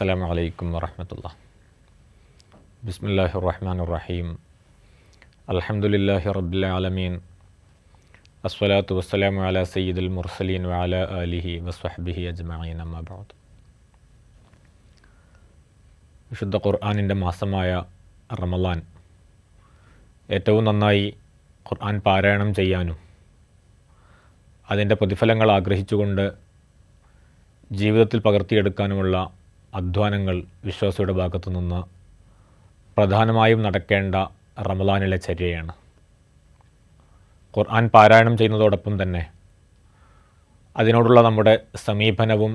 അസ്സാം അലൈക്കും വറഹമത്തുള്ള ബിസ്മില്ലാഹി റഹ്മാൻ റഹീം അലഹമുല്ലാഹി റബ്ബുൽ ആലമീൻ. അസ്വലാത്തു വസ്സലാം അല സയ്യിദുൽ മുർസലീൻ വാല അലിഹി വസ്വഹബിഹി അജ്മീൻ അമ്മാബാദ് വിശുദ്ധ ഖുർആാനിന്റെ മാസമായ റമലാൻ ഏറ്റവും നന്നായി ഖുർആൻ പാരായണം ചെയ്യാനും അതിന്റെ പ്രതിഫലങ്ങൾ ആഗ്രഹിച്ചുകൊണ്ട് ജീവിതത്തിൽ പകർത്തിയെടുക്കാനുമുള്ള അധ്വാനങ്ങൾ വിശ്വാസിയുടെ ഭാഗത്തു നിന്ന് പ്രധാനമായും നടക്കേണ്ട റമദാനിലെ ചര്യയാണ്. ഖുർആൻ പാരായണം ചെയ്യുന്നതോടൊപ്പം തന്നെ അതിനോടുള്ള നമ്മുടെ സമീപനവും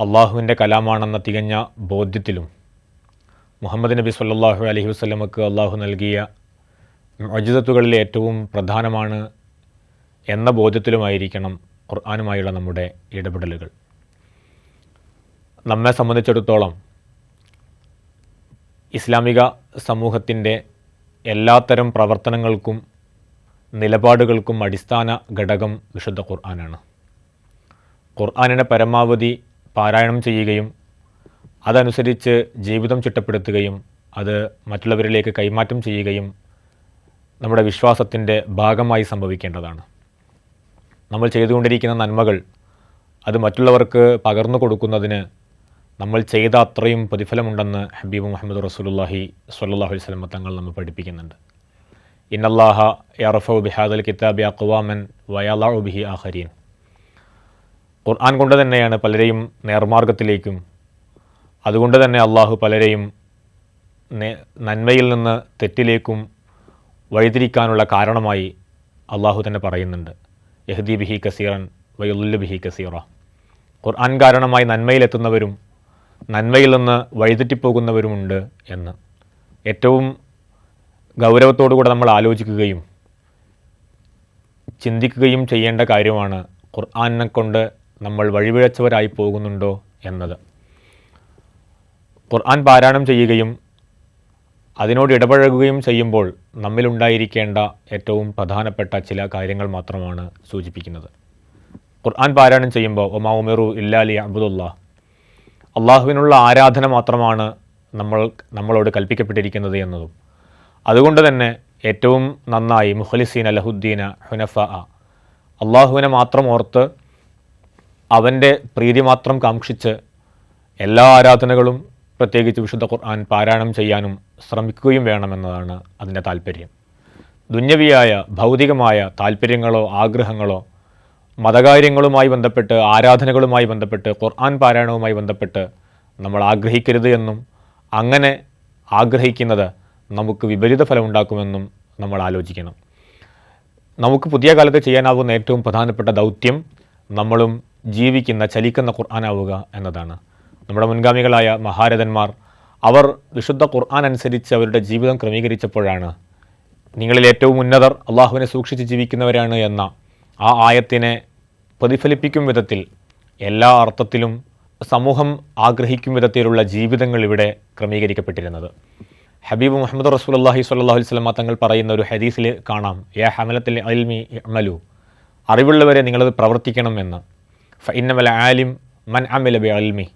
അള്ളാഹുവിന്റെ കലാമാണെന്ന തികഞ്ഞ ബോധ്യത്തിലും മുഹമ്മദ് നബി സല്ലാഹു അലഹി വസ്ലമക്ക് അള്ളാഹു നൽകിയ മജിതത്തുകളിൽ ഏറ്റവും പ്രധാനമാണ് എന്ന ബോധ്യത്തിലുമായിരിക്കണം ഖുർആാനുമായുള്ള നമ്മുടെ ഇടപെടലുകൾ. നമ്മെ സംബന്ധിച്ചിടത്തോളം ഇസ്ലാമിക സമൂഹത്തിന്റെ എല്ലാത്തരം പ്രവർത്തനങ്ങൾക്കും നിലപാടുകൾക്കും അടിസ്ഥാന ഘടകം വിശുദ്ധ ഖുർആനാണ്. ഖുർആാനിനെ പരമാവധി പാരായണം ചെയ്യുകയും അതനുസരിച്ച് ജീവിതം ചിട്ടപ്പെടുത്തുകയും അത് മറ്റുള്ളവരിലേക്ക് കൈമാറ്റം ചെയ്യുകയും നമ്മുടെ വിശ്വാസത്തിന്റെ ഭാഗമായി സംഭവിക്കേണ്ടതാണ്. നമ്മൾ ചെയ്തുകൊണ്ടിരിക്കുന്ന നന്മകൾ അത് മറ്റുള്ളവർക്ക് പകർന്നു കൊടുക്കുന്നതിന് നമ്മൾ ചെയ്ത അത്രയും പ്രതിഫലമുണ്ടെന്ന് ഹബീബ് മുഹമ്മദ് റസൂലുല്ലാഹി സ്വല്ലല്ലാഹു അലൈഹി വസല്ലം തങ്ങൾ നമ്മൾ പഠിപ്പിക്കുന്നുണ്ട്. ഇന്നല്ലാഹ യറഫു ബിഹാദൽ കിതാബി അക്വാമൻ വയാലാ ബിഹി ആഹരീൻ ഖുർആൻ കൊണ്ട് തന്നെയാണ് പലരെയും നേർമാർഗത്തിലേക്കും അതുകൊണ്ട് തന്നെ അള്ളാഹു പലരെയും നന്മയിൽ നിന്ന് തെറ്റിലേക്കും വഴിതിരിക്കാനുള്ള കാരണമായി അള്ളാഹു തന്നെ പറയുന്നുണ്ട്. യഹ്ദി ബിഹി കസീറൻ വയുല്ലു ബിഹി കസീറ. ഖുർആൻ കാരണമായി നന്മയിലെത്തുന്നവരും നന്മയിൽ നിന്ന് വഴിതെറ്റിപ്പോകുന്നവരുമുണ്ട് എന്ന്. ഏറ്റവും ഗൗരവത്തോടുകൂടെ നമ്മൾ ആലോചിക്കുകയും ചിന്തിക്കുകയും ചെയ്യേണ്ട കാര്യമാണ് ഖുർആാനിനെ കൊണ്ട് നമ്മൾ വഴിപിഴച്ചവരായി പോകുന്നുണ്ടോ എന്നത്. ഖുർആൻ പാരായണം ചെയ്യുകയും അതിനോട് ഇടപഴകുകയും ചെയ്യുമ്പോൾ നമ്മിലുണ്ടായിരിക്കേണ്ട ഏറ്റവും പ്രധാനപ്പെട്ട ചില കാര്യങ്ങൾ മാത്രമാണ് സൂചിപ്പിക്കുന്നത്. ഖുർആൻ പാരായണം ചെയ്യുമ്പോൾ ഒമാ ഉമെറു ഇല്ലാലി അബ്ദുല്ല അള്ളാഹുവിനുള്ള ആരാധന മാത്രമാണ് നമ്മൾ നമ്മളോട് കൽപ്പിക്കപ്പെട്ടിരിക്കുന്നത് എന്നതും. അതുകൊണ്ട് തന്നെ ഏറ്റവും നന്നായി മുഖലിസീൻ അലഹുദ്ദീന ഹുനഫ അള്ളാഹുവിനെ മാത്രം ഓർത്ത് അവന്റെ പ്രീതി മാത്രം കാക്ഷിച്ച് എല്ലാ ആരാധനകളും പ്രത്യേകിച്ച് വിശുദ്ധ ഖുർആൻ പാരായണം ചെയ്യാനും ശ്രമിക്കുകയും വേണമെന്നതാണ് അതിന്റെ താല്പര്യം. ദുന്യവിയായ ഭൗതികമായ താല്പര്യങ്ങളോ ആഗ്രഹങ്ങളോ മതകാര്യങ്ങളുമായി ബന്ധപ്പെട്ട് ആരാധനകളുമായി ബന്ധപ്പെട്ട് ഖുർആൻ പാരായണവുമായി ബന്ധപ്പെട്ട് നമ്മൾ ആഗ്രഹിക്കരുത് എന്നും അങ്ങനെ ആഗ്രഹിക്കുന്നത് നമുക്ക് വിപരീത ഫലമുണ്ടാക്കുമെന്നും നമ്മൾ ആലോചിക്കണം. നമുക്ക് പുതിയ കാലത്ത് ചെയ്യാനാവുന്ന ഏറ്റവും പ്രധാനപ്പെട്ട ദൗത്യം നമ്മളും ജീവിക്കുന്ന ചലിക്കുന്ന ഖുർആനാവുക എന്നതാണ്. നമ്മുടെ മുൻഗാമികളായ മഹാരഥന്മാർ അവർ വിശുദ്ധ ഖുർആൻ അനുസരിച്ച് അവരുടെ ജീവിതം ക്രമീകരിച്ചപ്പോഴാണ് നിങ്ങളിൽ ഏറ്റവും ഉന്നതർ അള്ളാഹുവിനെ സൂക്ഷിച്ച് ജീവിക്കുന്നവരാണ് എന്ന ആ ആയത്തിനെ പ്രതിഫലിപ്പിക്കും വിധത്തിൽ എല്ലാ അർത്ഥത്തിലും സമൂഹം ആഗ്രഹിക്കും വിധത്തിലുള്ള ജീവിതങ്ങൾ ഇവിടെ ക്രമീകരിക്കപ്പെട്ടിരുന്നത്. ഹബീബ് മുഹമ്മദ് റസൂലുള്ളാഹി സ്വല്ലല്ലാഹു അലൈഹി വസല്ലം തങ്ങൾ പറയുന്ന ഒരു ഹദീസിൽ കാണാം യാ ഹമലത്തിൽ അൽമി അമലു അറിവുള്ളവരെ നിങ്ങളത് പ്രവർത്തിക്കണം എന്ന്. ഫഇന്നമൽ ആലിം മൻ അമല ബി അൽമി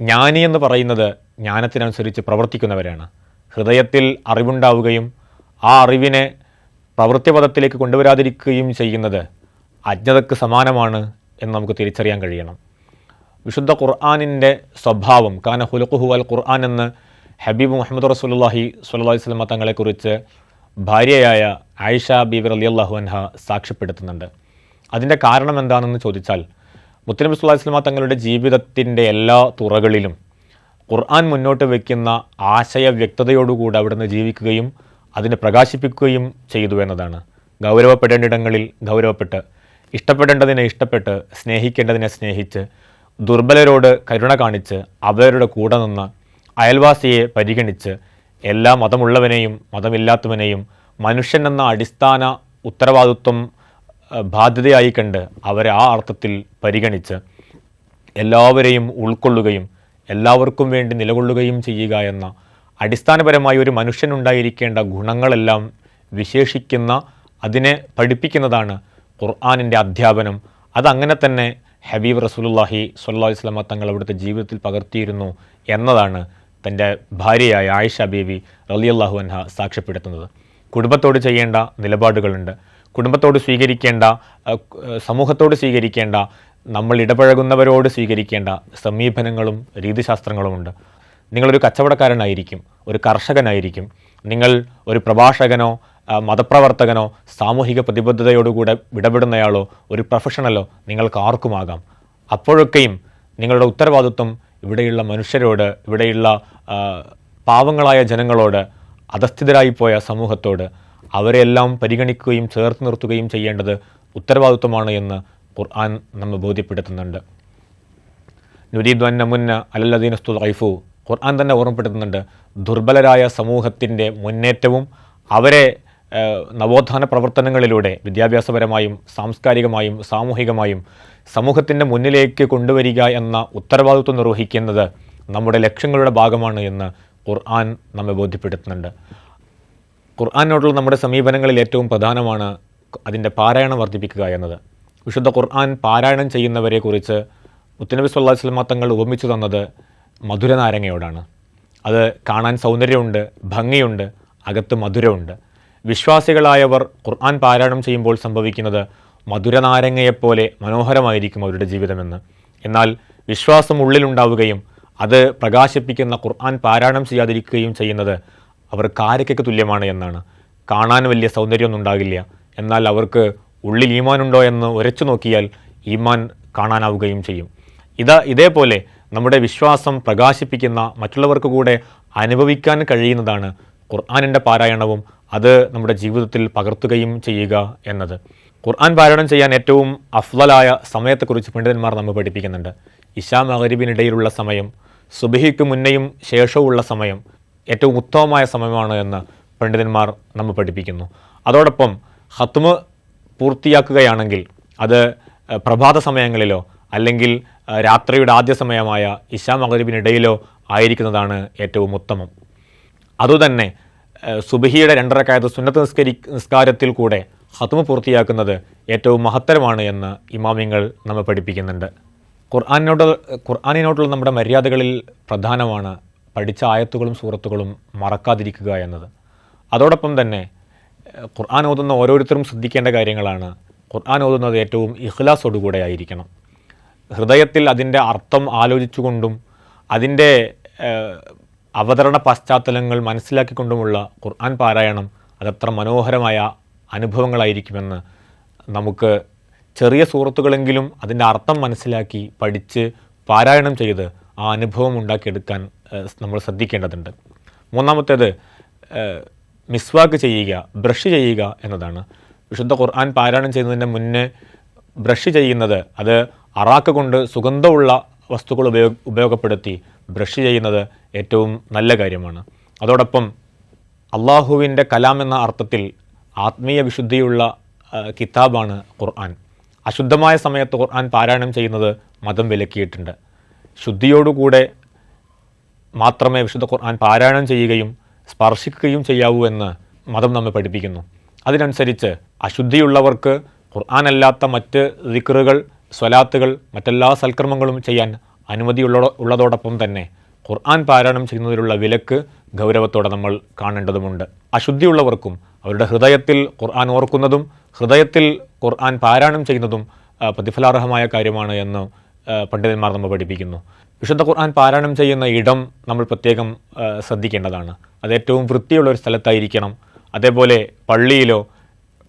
ജ്ഞാനി എന്ന് പറയുന്നത് ജ്ഞാനത്തിനനുസരിച്ച് പ്രവർത്തിക്കുന്നവരാണ്. ഹൃദയത്തിൽ അറിവുണ്ടാവുകയും ആ അറിവിനെ പ്രവൃത്തിപഥത്തിലേക്ക് കൊണ്ടുവരാതിരിക്കുകയും ചെയ്യുന്നത് അജ്ഞതക്ക് സമാനമാണ് എന്ന് നമുക്ക് തിരിച്ചറിയാൻ കഴിയണം. വിശുദ്ധ ഖുർആാനിന്റെ സ്വഭാവം കാന ഹുലുഖുഹു അൽ ഖുർആൻ എന്ന് ഹബീബ് മുഹമ്മദ് റസൂലുള്ളാഹി സ്വല്ലല്ലാഹി വസ്ലമ തങ്ങളെക്കുറിച്ച് ഭാര്യയായ ആയിഷ ബീബർ അലി അള്ളാഹു അൻഹ സാക്ഷ്യപ്പെടുത്തുന്നുണ്ട്. അതിന്റെ കാരണം എന്താണെന്ന് ചോദിച്ചാൽ മുത്തനബി സുല്ലാ വസ്ലമ തങ്ങളുടെ ജീവിതത്തിന്റെ എല്ലാ തുറകളിലും ഖുർആൻ മുന്നോട്ട് വയ്ക്കുന്ന ആശയ വ്യക്തതയോടുകൂടി അവിടുന്ന് ജീവിക്കുകയും അതിനെ പ്രകാശിപ്പിക്കുകയും ചെയ്തു എന്നതാണ്. ഗൗരവപ്പെടേണ്ടിടങ്ങളിൽ ഗൗരവപ്പെട്ട് ഇഷ്ടപ്പെടേണ്ടതിനെ ഇഷ്ടപ്പെട്ട് സ്നേഹിക്കേണ്ടതിനെ സ്നേഹിച്ച് ദുർബലരോട് കരുണ കാണിച്ച് അവരുടെ കൂടെ നിന്ന് അയൽവാസിയെ പരിഗണിച്ച് എല്ലാ മതമുള്ളവനെയും മതമില്ലാത്തവനെയും മനുഷ്യൻ എന്ന അടിസ്ഥാന ഉത്തരവാദിത്വം ബാധ്യതയായി കണ്ട് അവരെ ആ അർത്ഥത്തിൽ പരിഗണിച്ച് എല്ലാവരെയും ഉൾക്കൊള്ളുകയും എല്ലാവർക്കും വേണ്ടി നിലകൊള്ളുകയും ചെയ്യുക എന്ന അടിസ്ഥാനപരമായി ഒരു മനുഷ്യനുണ്ടായിരിക്കേണ്ട ഗുണങ്ങളെല്ലാം വിശേഷിക്കുന്ന അതിനെ പഠിപ്പിക്കുന്നതാണ് ഖുർആാനിന്റെ അധ്യാപനം അതങ്ങനെ തന്നെ ഹബീബ് റസൂലുല്ലാഹി അലൈഹി വസല്ലമ തങ്ങൾ അവിടുത്തെ ജീവിതത്തിൽ പകർത്തിയിരുന്നു എന്നതാണ് തന്റെ ഭാര്യയായ ആയിഷ ബീവി റളിയല്ലാഹു അൻഹ സാക്ഷ്യപ്പെടുത്തുന്നത്. കുടുംബത്തോട് ചെയ്യേണ്ട നിലപാടുകളുണ്ട്. കുടുംബത്തോട് സ്വീകരിക്കേണ്ട സമൂഹത്തോട് സ്വീകരിക്കേണ്ട നമ്മൾ ഇടപഴകുന്നവരോട് സ്വീകരിക്കേണ്ട സമീപനങ്ങളും രീതിശാസ്ത്രങ്ങളുമുണ്ട്. നിങ്ങളൊരു കച്ചവടക്കാരനായിരിക്കും ഒരു കർഷകനായിരിക്കും. നിങ്ങൾ ഒരു പ്രഭാഷകനോ മതപ്രവർത്തകനോ സാമൂഹിക പ്രതിബദ്ധതയോടുകൂടെ വിടപെടുന്നയാളോ ഒരു പ്രൊഫഷണലോ നിങ്ങൾക്ക് ആർക്കുമാകാം അപ്പോഴൊക്കെയും നിങ്ങളുടെ ഉത്തരവാദിത്വം ഇവിടെയുള്ള മനുഷ്യരോട് ഇവിടെയുള്ള പാവങ്ങളായ ജനങ്ങളോട് അധസ്ഥിതരായിപ്പോയ സമൂഹത്തോട് അവരെല്ലാം പരിഗണിക്കുകയും ചേർത്ത് നിർത്തുകയും ചെയ്യേണ്ടത് ഉത്തരവാദിത്വമാണ് എന്ന് ഖുർആൻ നമ്മെ ബോധ്യപ്പെടുത്തുന്നുണ്ട്. നുരീദ്വന്ന മുന്ന അലല്ലദീനസ്തു ഐഫു ഖുർആൻ തന്നെ ഓർമ്മപ്പെടുത്തുന്നുണ്ട് ദുർബലരായ സമൂഹത്തിന്റെ മുന്നേറ്റവും അവരെ നവോത്ഥാന പ്രവർത്തനങ്ങളിലൂടെ വിദ്യാഭ്യാസപരമായും സാംസ്കാരികമായും സാമൂഹികമായും സമൂഹത്തിന്റെ മുന്നിലേക്ക് കൊണ്ടുവരിക എന്ന ഉത്തരവാദിത്വം നിർവഹിക്കുന്നത് നമ്മുടെ ലക്ഷ്യങ്ങളുടെ ഭാഗമാണ് എന്ന് ഖുർആൻ നമ്മെ ബോധ്യപ്പെടുത്തുന്നുണ്ട്. ഖുർആാനോടുള്ള നമ്മുടെ സമീപനങ്ങളിൽ ഏറ്റവും പ്രധാനമാണ് അതിന്റെ പാരായണം വർദ്ധിപ്പിക്കുക എന്നത്. വിശുദ്ധ ഖുർആൻ പാരായണം ചെയ്യുന്നവരെക്കുറിച്ച് മുത്തനബി സല്ലാ അലൈഹി വസല്ലമ തങ്ങൾ ഉപമിച്ചു തന്നത് മധുരനാരങ്ങയോടാണ്. അത് കാണാൻ സൗന്ദര്യമുണ്ട് ഭംഗിയുണ്ട് അകത്ത് മധുരമുണ്ട്. വിശ്വാസികളായവർ ഖുർആൻ പാരായണം ചെയ്യുമ്പോൾ സംഭവിക്കുന്നത് മധുരനാരങ്ങയെപ്പോലെ മനോഹരമായിരിക്കും അവരുടെ ജീവിതമെന്ന്. എന്നാൽ വിശ്വാസം ഉള്ളിലുണ്ടാവുകയും അത് പ്രകാശിപ്പിക്കുന്ന ഖുർആൻ പാരായണം ചെയ്യാതിരിക്കുകയും ചെയ്യുന്നത് അവർ കാരക്കയ്ക്ക് തുല്യമാണ് എന്നാണ്. കാണാൻ വലിയ സൗന്ദര്യമൊന്നും ഉണ്ടാകില്ല. എന്നാൽ അവർക്ക് ഉള്ളിൽ ഈമാനുണ്ടോ എന്ന് ഉരച്ചു നോക്കിയാൽ ഈമാൻ കാണാനാവുകയും ചെയ്യും. ഇതാ ഇതേപോലെ നമ്മുടെ വിശ്വാസം പ്രകാശിപ്പിക്കുന്ന മറ്റുള്ളവർക്ക് കൂടെ അനുഭവിക്കാൻ കഴിയുന്നതാണ് ഖുർആാനിന്റെ പാരായണവും അത് നമ്മുടെ ജീവിതത്തിൽ പകർത്തുകയും ചെയ്യുക എന്നത്. ഖുർആൻ പാരായണം ചെയ്യാൻ ഏറ്റവും അഫ്ലലായ സമയത്തെക്കുറിച്ച് പണ്ഡിതന്മാർ നമ്മൾ പഠിപ്പിക്കുന്നുണ്ട്. ഇഷാ മഹരീബിനിടയിലുള്ള സമയം സുബഹിക്ക് മുന്നേയും ശേഷവുമുള്ള സമയം ഏറ്റവും ഉത്തമമായ സമയമാണ് എന്ന് പണ്ഡിതന്മാർ നമ്മൾ പഠിപ്പിക്കുന്നു. അതോടൊപ്പം ഹത്മ് പൂർത്തിയാക്കുകയാണെങ്കിൽ അത് പ്രഭാത സമയങ്ങളിലോ അല്ലെങ്കിൽ രാത്രിയുടെ ആദ്യ സമയമായ ഇഷാ മകരിബിനിടയിലോ ആയിരിക്കുന്നതാണ് ഏറ്റവും ഉത്തമം. അതുതന്നെ സുബഹിയുടെ രണ്ടരക്കായത് സുന്നത്ത് നിസ്കരി നിസ്കാരത്തിൽ കൂടെ ഹത്മ പൂർത്തിയാക്കുന്നത് ഏറ്റവും മഹത്തരമാണ് എന്ന് ഇമാമിങ്ങൾ നമ്മെ പഠിപ്പിക്കുന്നുണ്ട്. ഖുർആാനിനോട് ഖുർആാനിനോടുള്ള നമ്മുടെ മര്യാദകളിൽ പ്രധാനമാണ് പഠിച്ച ആയത്തുകളും സൂറത്തുകളും മറക്കാതിരിക്കുക എന്നത്. അതോടൊപ്പം തന്നെ ഖുർആൻ ഓതുന്ന ഓരോരുത്തരും ശ്രദ്ധിക്കേണ്ട കാര്യങ്ങളാണ്. ഖുർആൻ ഓതുന്നത് ഏറ്റവും ഇഖ്ലാസോടുകൂടെ ആയിരിക്കണം. ഹൃദയത്തിൽ അതിന്റെ അർത്ഥം ആലോചിച്ചുകൊണ്ടും അതിന്റെ അവതരണ പശ്ചാത്തലങ്ങൾ മനസ്സിലാക്കിക്കൊണ്ടുമുള്ള ഖുർആൻ പാരായണം അതത്ര മനോഹരമായ അനുഭവങ്ങളായിരിക്കുമെന്ന് നമുക്ക് ചെറിയ സുഹൃത്തുക്കളെങ്കിലും അതിന്റെ അർത്ഥം മനസ്സിലാക്കി പഠിച്ച് പാരായണം ചെയ്ത് ആ അനുഭവം ഉണ്ടാക്കിയെടുക്കാൻ നമ്മൾ ശ്രദ്ധിക്കേണ്ടതുണ്ട്. മൂന്നാമത്തേത് മിസ്വാക്ക് ചെയ്യുക ബ്രഷ് ചെയ്യുക എന്നതാണ്. വിശുദ്ധ ഖുർആൻ പാരായണം ചെയ്യുന്നതിന് മുന്നേ ബ്രഷ് ചെയ്യുന്നത് അത് അറാക്ക് കൊണ്ട് സുഗന്ധമുള്ള വസ്തുക്കൾ ഉപയോഗ ഉപയോഗപ്പെടുത്തി ബ്രഷ് ചെയ്യുന്നത് ഏറ്റവും നല്ല കാര്യമാണ്. അതോടൊപ്പം അള്ളാഹുവിന്റെ കലാം എന്ന അർത്ഥത്തിൽ ആത്മീയ വിശുദ്ധിയുള്ള കിതാബാണ് ഖുർആൻ. അശുദ്ധമായ സമയത്ത് ഖുർആൻ പാരായണം ചെയ്യുന്നത് മതം വിലക്കിയിട്ടുണ്ട്. ശുദ്ധിയോടുകൂടെ മാത്രമേ വിശുദ്ധ ഖുർആൻ പാരായണം ചെയ്യുകയും സ്പർശിക്കുകയും ചെയ്യാവൂ എന്ന് മതം നമ്മെ പഠിപ്പിക്കുന്നു. അതിനനുസരിച്ച് അശുദ്ധിയുള്ളവർക്ക് ഖുർആൻ അല്ലാത്ത മറ്റ് ദിക്റുകൾ സ്വലാത്തുകൾ മറ്റെല്ലാ സൽക്കർമ്മങ്ങളും ചെയ്യാൻ അനുമതിയുള്ള ഉള്ളതോടൊപ്പം തന്നെ ഖുർആൻ പാരായണം ചെയ്യുന്നതിലുള്ള വിലക്ക് ഗൗരവത്തോടെ നമ്മൾ കാണേണ്ടതുമുണ്ട്. അശുദ്ധിയുള്ളവർക്കും അവരുടെ ഹൃദയത്തിൽ ഖുർആൻ ഓർക്കുന്നതും ഹൃദയത്തിൽ ഖുർആൻ പാരായണം ചെയ്യുന്നതും പ്രതിഫലാർഹമായ കാര്യമാണ് എന്ന് പണ്ഡിതന്മാർ നമ്മൾ പഠിപ്പിക്കുന്നു. വിശുദ്ധ ഖുർആൻ പാരായണം ചെയ്യുന്ന ഇടം നമ്മൾ പ്രത്യേകം ശ്രദ്ധിക്കേണ്ടതാണ്. അത് ഏറ്റവും വൃത്തിയുള്ള ഒരു സ്ഥലത്തായിരിക്കണം. അതേപോലെ പള്ളിയിലോ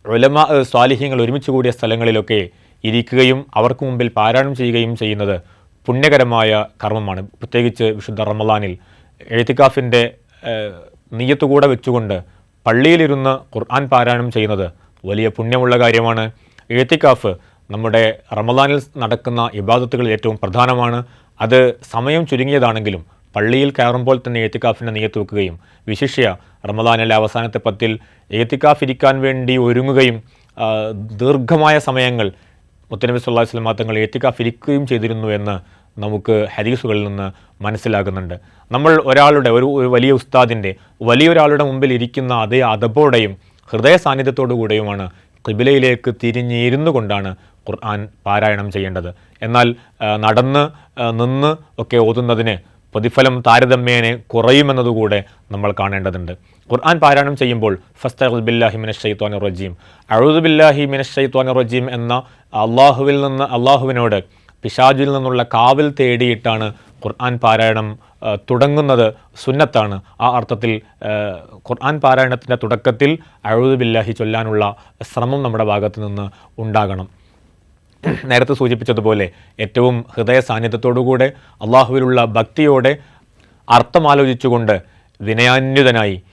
ഉലമ സ്വാലിഹ്യങ്ങൾ ഒരുമിച്ച് കൂടിയ സ്ഥലങ്ങളിലൊക്കെ ഇരിക്കുകയും അവർക്ക് മുമ്പിൽ പാരായണം ചെയ്യുകയും ചെയ്യുന്നത് പുണ്യകരമായ കർമ്മമാണ്. പ്രത്യേകിച്ച് വിശുദ്ധ റമലാനിൽ എഴുത്തിക്കാഫിന്റെ നീയത്തുകൂടെ വെച്ചുകൊണ്ട് പള്ളിയിലിരുന്ന് ഖുർആൻ പാരായണം ചെയ്യുന്നത് വലിയ പുണ്യമുള്ള കാര്യമാണ്. എഴുത്തിക്കാഫ് നമ്മുടെ റമലാനിൽ നടക്കുന്ന ഇബാദത്തുകളിൽ ഏറ്റവും പ്രധാനമാണ്. അത് സമയം ചുരുങ്ങിയതാണെങ്കിലും പള്ളിയിൽ കയറുമ്പോൾ തന്നെ എഴുത്തിക്കാഫിന്റെ നീയത്ത് വെക്കുകയും വിശിഷ്യ റമദാനിലെ അവസാനത്തെ പത്തിൽ എഴുത്തിക്കാഫ് ഇരിക്കാൻ വേണ്ടി ഒരുങ്ങുകയും ദീർഘമായ സമയങ്ങൾ മുത്തനബി സല്ലാഹു അലൈഹി തങ്ങൾ ഏത്തിക്കാഫ് ഫിരിക്കുകയും ചെയ്തിരുന്നു എന്ന് നമുക്ക് ഹദീസുകളിൽ നിന്ന് മനസ്സിലാകുന്നുണ്ട്. നമ്മൾ ഒരാളുടെ ഒരു വലിയ ഉസ്താദിന്റെ വലിയൊരാളുടെ മുമ്പിൽ ഇരിക്കുന്ന അതേ അതബോടെയും ഹൃദയ സാന്നിധ്യത്തോടു കൂടെയുമാണ് കിബിലയിലേക്ക് തിരിഞ്ഞിരുന്നു കൊണ്ടാണ് ഖുർആൻ പാരായണം ചെയ്യേണ്ടത്. എന്നാൽ നടന്ന് നിന്ന് ഒക്കെ ഓതുന്നതിന് പ്രതിഫലം താരതമ്യേനെ കുറയുമെന്നതുകൂടെ നമ്മൾ കാണേണ്ടതുണ്ട്. ഖുർആൻ പാരായണം ചെയ്യുമ്പോൾ ഫസ്തഖൽ ബില്ലാഹി മിനഷ് ഷൈത്വാനിർ റജീം. അഊദു ബില്ലാഹി മിനഷ് ഷൈത്വാനിർ റജീം എന്ന അള്ളാഹുവിൽ നിന്ന് അള്ളാഹുവിനോട് പിശാജിൽ നിന്നുള്ള കാവിൽ തേടിയിട്ടാണ് ഖുർആൻ പാരായണം തുടങ്ങുന്നത് സുന്നത്താണ്. ആ അർത്ഥത്തിൽ ഖുർആൻ പാരായണത്തിന്റെ തുടക്കത്തിൽ അഴുതു ബില്ലാഹി ചൊല്ലാനുള്ള ശ്രമം നമ്മുടെ ഭാഗത്തു നിന്ന് ഉണ്ടാകണം. നേരത്തെ സൂചിപ്പിച്ചതുപോലെ ഏറ്റവും ഹൃദയ സാന്നിധ്യത്തോടുകൂടെ അള്ളാഹുവിലുള്ള ഭക്തിയോടെ അർത്ഥമാലോചിച്ചുകൊണ്ട് വിനയാന്വിതനായി ആ,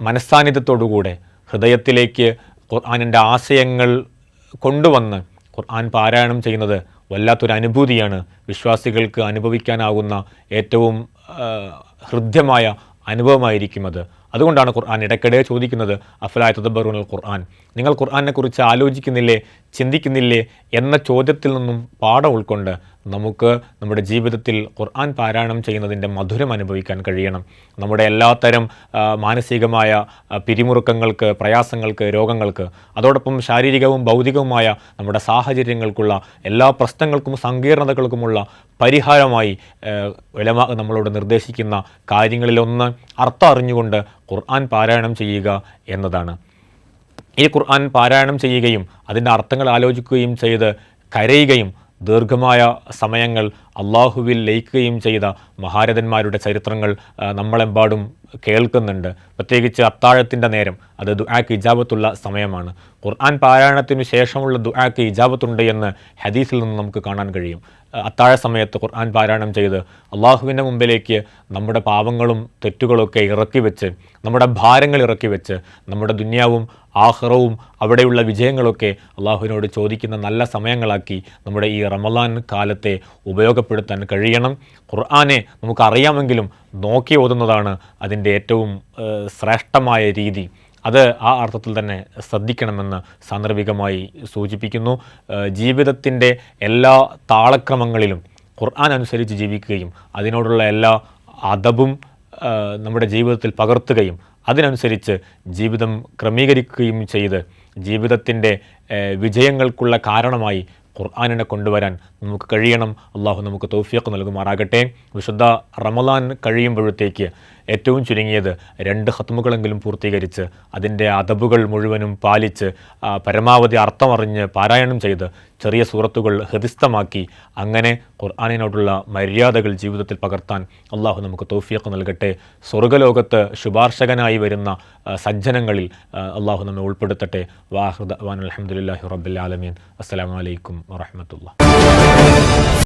മനസ്സാന്നിധ്യത്തോടുകൂടെ ഹൃദയത്തിലേക്ക് ഖുർആാനിന്റെ ആശയങ്ങൾ കൊണ്ടുവന്ന് ഖുർആൻ പാരായണം ചെയ്യുന്നത് വല്ലാത്തൊരു അനുഭൂതിയാണ്. വിശ്വാസികൾക്ക് അനുഭവിക്കാനാകുന്ന ഏറ്റവും ഹൃദ്യമായ അനുഭവമായിരിക്കും അത്. അതുകൊണ്ടാണ് ഖുർആൻ ഇടയ്ക്കിടെ ചോദിക്കുന്നത് അഫലായ തദബറുൽ ഖുർആൻ? നിങ്ങൾ ഖുർആനെ കുറിച്ച് ആലോചിക്കുന്നില്ലേ ചിന്തിക്കുന്നില്ലേ എന്ന ചോദ്യത്തിൽ നിന്നും പാഠം ഉൾക്കൊണ്ട് നമുക്ക് നമ്മുടെ ജീവിതത്തിൽ ഖുർആൻ പാരായണം ചെയ്യുന്നതിന്റെ മധുരം അനുഭവിക്കാൻ കഴിയണം. നമ്മുടെ എല്ലാത്തരം മാനസികമായ പിരിമുറുക്കങ്ങൾക്ക് പ്രയാസങ്ങൾക്ക് രോഗങ്ങൾക്ക് അതോടൊപ്പം ശാരീരികവും ഭൗതികവുമായ നമ്മുടെ സാഹചര്യങ്ങൾക്കുള്ള എല്ലാ പ്രശ്നങ്ങൾക്കും സങ്കീർണതകൾക്കുമുള്ള പരിഹാരമായി ഉലമാ നമ്മളോട് നിർദ്ദേശിക്കുന്ന കാര്യങ്ങളിലൊന്ന് അർത്ഥം അറിഞ്ഞുകൊണ്ട് ഖുർആൻ പാരായണം ചെയ്യുക എന്നതാണ്. ഈ ഖുർആൻ പാരായണം ചെയ്യുകയും അതിന്റെ അർത്ഥങ്ങൾ ആലോചിക്കുകയും ചെയ്ത് കരയുകയും ദീർഘമായ സമയങ്ങൾ അള്ളാഹുവിൽ ലയിക്കുകയും ചെയ്ത മഹാരഥന്മാരുടെ ചരിത്രങ്ങൾ നമ്മളെമ്പാടും കേൾക്കുന്നുണ്ട്. പ്രത്യേകിച്ച് അത്താഴത്തിന്റെ നേരം അത് ദുആക്ക് ഇജാബത്തുള്ള സമയമാണ്. ഖുർആൻ പാരായണത്തിനു ശേഷമുള്ള ദുആക്ക് ഇജാബത്തുണ്ട് എന്ന് ഹദീസിൽ നിന്ന് നമുക്ക് കാണാൻ കഴിയും. അത്താഴ സമയത്ത് ഖുർആൻ പാരായണം ചെയ്ത് അള്ളാഹുവിന്റെ മുമ്പിലേക്ക് നമ്മുടെ പാവങ്ങളും തെറ്റുകളൊക്കെ ഇറക്കി വെച്ച് നമ്മുടെ ഭാരങ്ങൾ ഇറക്കി വെച്ച് നമ്മുടെ ദുന്യാവും ആഹ്റവും അവിടെയുള്ള വിജയങ്ങളൊക്കെ അള്ളാഹുവിനോട് ചോദിക്കുന്ന നല്ല സമയങ്ങളാക്കി നമ്മുടെ ഈ റമലാൻ കാലത്തെ ഉപയോഗപ്പെടുത്താൻ കഴിയണം. ഖുർആനെ നമുക്കറിയാമെങ്കിലും നോക്കി ഓതുന്നതാണ് അതിന്റെ ഏറ്റവും ശ്രേഷ്ഠമായ രീതി. അത് ആ അർത്ഥത്തിൽ തന്നെ ശ്രദ്ധിക്കണമെന്ന് സാന്ദർഭികമായി സൂചിപ്പിക്കുന്നു. ജീവിതത്തിന്റെ എല്ലാ താളക്രമങ്ങളിലും ഖുർആൻ അനുസരിച്ച് ജീവിക്കുകയും അതിനോടുള്ള എല്ലാ അദബും നമ്മുടെ ജീവിതത്തിൽ പകർത്തുകയും അതിനനുസരിച്ച് ജീവിതം ക്രമീകരിക്കുകയും ചെയ്ത് ജീവിതത്തിന്റെ വിജയങ്ങൾക്കുള്ള കാരണമായി ഖുർആാനിനെ കൊണ്ടുവരാൻ നമുക്ക് കഴിയണം. അള്ളാഹു നമുക്ക് തൗഫീഖ് നൽകുമാറാകട്ടെ. വിശുദ്ധ റമലാൻ കഴിയുമ്പോഴത്തേക്ക് ഏറ്റവും ചുരുങ്ങിയത് രണ്ട് ഹത്മുകളെങ്കിലും പൂർത്തീകരിച്ച് അതിന്റെ അതബുകൾ മുഴുവനും പാലിച്ച് പരമാവധി അർത്ഥമറിഞ്ഞ് പാരായണം ചെയ്ത് ചെറിയ സൂറത്തുകൾ ഹൃദിസ്ഥമാക്കി അങ്ങനെ ഖുർആാനിനോടുള്ള മര്യാദകൾ ജീവിതത്തിൽ പകർത്താൻ അള്ളാഹു നമുക്ക് തോഫിയൊക്കെ നൽകട്ടെ. സ്വർഗലോകത്ത് ശുപാർശകനായി വരുന്ന സജ്ജനങ്ങളിൽ അള്ളാഹു നമ്മെ ഉൾപ്പെടുത്തട്ടെ. വാഹൃദ് വാൻ അലഹമുല്ലാഹി റബ്ബുൽ ആലമീൻ. അസ്സലാമു അലൈക്കും വറഹമത്തുള്ള